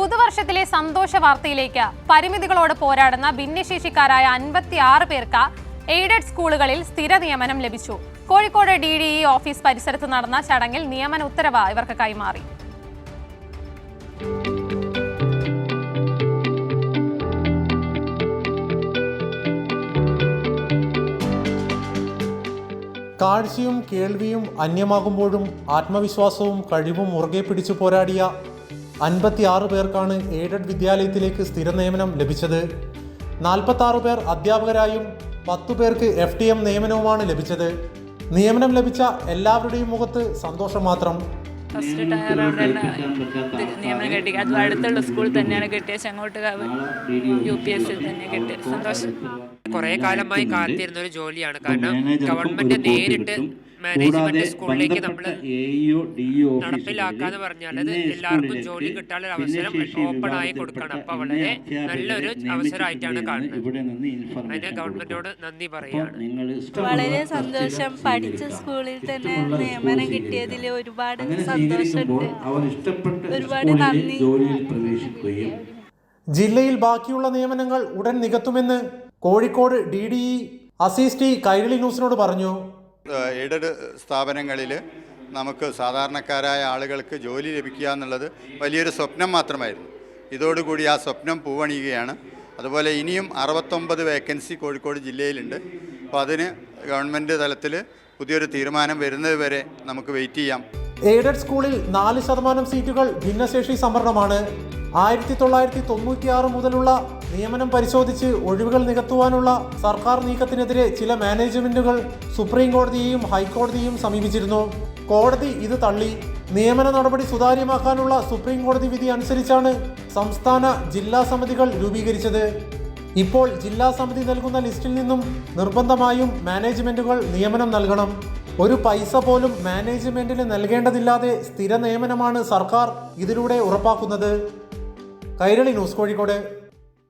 പുതുവർഷത്തിലെ സന്തോഷ വാർത്തയിലേക്ക് പരിമിതികളോട് പോരാടുന്ന ഭിന്നശേഷിക്കാരായ അൻപത്തി ആറ് പേർക്ക് എയ്ഡഡ് സ്കൂളുകളിൽ സ്ഥിര നിയമനം ലഭിച്ചു. Kozhikode D D E office പരിസരത്ത് നടന്ന ചടങ്ങിൽ നിയമന ഉത്തരവ് ഇവർക്ക് കൈമാറി. കാഴ്ചയും കേൾവിയും അന്യമാകുമ്പോഴും ആത്മവിശ്വാസവും കഴിവും മുറുകെ പിടിച്ചു പോരാടിയ അൻപത്തിയാറ് പേർക്കാണ് എയ്ഡഡ് വിദ്യാലയത്തിലേക്ക് സ്ഥിര നിയമനം ലഭിച്ചത്. നാൽപ്പത്തി പേർ അധ്യാപകരായും പത്തു പേർക്ക് എഫ് ടി എം നിയമനവുമാണ് ലഭിച്ചത്. നിയമനം ലഭിച്ച എല്ലാവരുടെയും മുഖത്ത് സന്തോഷം മാത്രം. ഫസ്റ്റ് ടയർ അവിടെ നിയമനം കിട്ടി. അത് അടുത്തുള്ള സ്കൂളിൽ തന്നെയാണ് കിട്ടിയത്. ചെങ്ങോട്ടുകാവ് യു പി എസ് തന്നെ കിട്ടിയത് സന്തോഷം. കുറെ കാലമായി കാത്തിരുന്ന ഒരു ജോലിയാണ്. കാരണം ഗവൺമെന്റ് നേരിട്ട് മാനേജ്മെന്റ് സ്കൂളിലേക്ക് നമ്മൾ നടപ്പിലാക്കാന്ന് പറഞ്ഞാൽ അത് എല്ലാവർക്കും ജോലി കിട്ടാനുള്ള ഒരു അവസരം ഓപ്പൺ ആയി കൊടുക്കണം. അപ്പൊ വളരെ നല്ലൊരു അവസരമായിട്ടാണ് കാണുന്നത്. അതിന് ഗവൺമെന്റിനോട് നന്ദി പറയുകയാണ് വളരെ സന്തോഷം. പഠിച്ച സ്കൂളിൽ തന്നെ നിയമനം കിട്ടിയതിൽ ഒരുപാട് സന്തോഷമുണ്ട് ജോലിയിൽ പ്രവേശിക്കുകയും ജില്ലയിൽ ബാക്കിയുള്ള നിയമനങ്ങൾ ഉടൻ നികത്തുമെന്ന് Kozhikode D D E Azeez T Kairali ന്യൂസിനോട് പറഞ്ഞു. എയ്ഡഡ് സ്ഥാപനങ്ങളിൽ നമുക്ക് സാധാരണക്കാരായ ആളുകൾക്ക് ജോലി ലഭിക്കുക എന്നുള്ളത് വലിയൊരു സ്വപ്നം മാത്രമായിരുന്നു. ഇതോടുകൂടി ആ സ്വപ്നം പൂവണിയുകയാണ്. അതുപോലെ ഇനിയും അറുപത്തൊമ്പത് വേക്കൻസി കോഴിക്കോട് ജില്ലയിലുണ്ട്. അപ്പോൾ അതിന് ഗവൺമെന്റ് തലത്തിൽ പുതിയൊരു തീരുമാനം വരുന്നത് വരെ നമുക്ക് വെയിറ്റ് ചെയ്യാം. എയ്ഡഡ് സ്കൂളിൽ നാല് ശതമാനം സീറ്റുകൾ ഭിന്നശേഷി സംവരണമാണ്. ആയിരത്തി തൊള്ളായിരത്തി തൊണ്ണൂറ്റിയാറ് മുതലുള്ള നിയമനം പരിശോധിച്ച് ഒഴിവുകൾ നികത്തുവാനുള്ള സർക്കാർ നീക്കത്തിനെതിരെ ചില മാനേജ്മെന്റുകൾ സുപ്രീം കോടതിയെയും ഹൈക്കോടതിയെയും സമീപിച്ചിരുന്നു. കോടതി ഇത് തള്ളി. നിയമന നടപടി സുതാര്യമാക്കാനുള്ള സുപ്രീം കോടതി വിധി അനുസരിച്ചാണ് സംസ്ഥാന ജില്ലാ സമിതികൾ രൂപീകരിച്ചത്. ഇപ്പോൾ ജില്ലാ സമിതി നൽകുന്ന ലിസ്റ്റിൽ നിന്നും നിർബന്ധമായും മാനേജ്മെന്റുകൾ നിയമനം നൽകണം. ഒരു പൈസ പോലും മാനേജ്മെന്റിന് നൽകേണ്ടതില്ലാതെ സ്ഥിര നിയമനമാണ് സർക്കാർ ഇതിലൂടെ ഉറപ്പാക്കുന്നത്. കൈരളി ന്യൂസ് കോഴിക്കോട്.